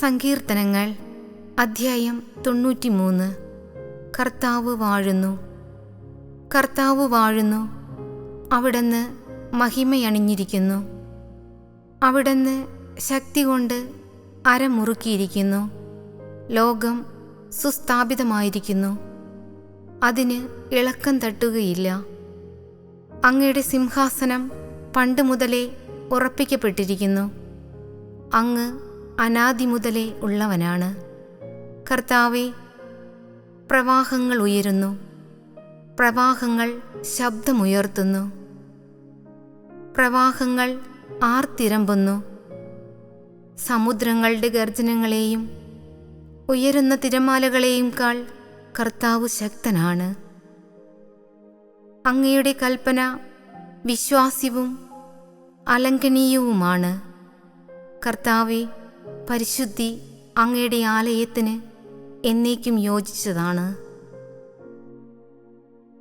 സങ്കീർത്തനങ്ങൾ അധ്യായം തൊണ്ണൂറ്റിമൂന്ന്. കർത്താവ് വാഴുന്നു. കർത്താവ് വാഴുന്നു. അവിടുന്ന് മഹിമയണിഞ്ഞിരിക്കുന്നു. അവിടുന്ന് ശക്തി കൊണ്ട് അരമുറുക്കിയിരിക്കുന്നു. ലോകം സുസ്ഥാപിതമായിരിക്കുന്നു. അതിന് ഇളക്കം തട്ടുകയില്ല. അങ്ങയുടെ സിംഹാസനം പണ്ട് മുതലേ ഉറപ്പിക്കപ്പെട്ടിരിക്കുന്നു. അങ്ങ് അനാദി മുതലേ ഉള്ളവനാണ്. കർത്താവെ പ്രവാഹങ്ങൾ ഉയരുന്നു. പ്രവാഹങ്ങൾ ശബ്ദമുയർത്തുന്നു. പ്രവാഹങ്ങൾ ആർത്തിരമ്പുന്നു. സമുദ്രങ്ങളുടെ ഗർജനങ്ങളെയും ഉയരുന്ന തിരമാലകളെയും കാൾ കർത്താവ് ശക്തനാണ്. അങ്ങയുടെ കൽപ്പന വിശ്വാസ്യവും അലങ്കനീയവുമാണ്. കർത്താവെ പരിശുദ്ധി അങ്ങയുടെ ആലയത്തിന് എന്നേക്കും യോജിച്ചതാണ്.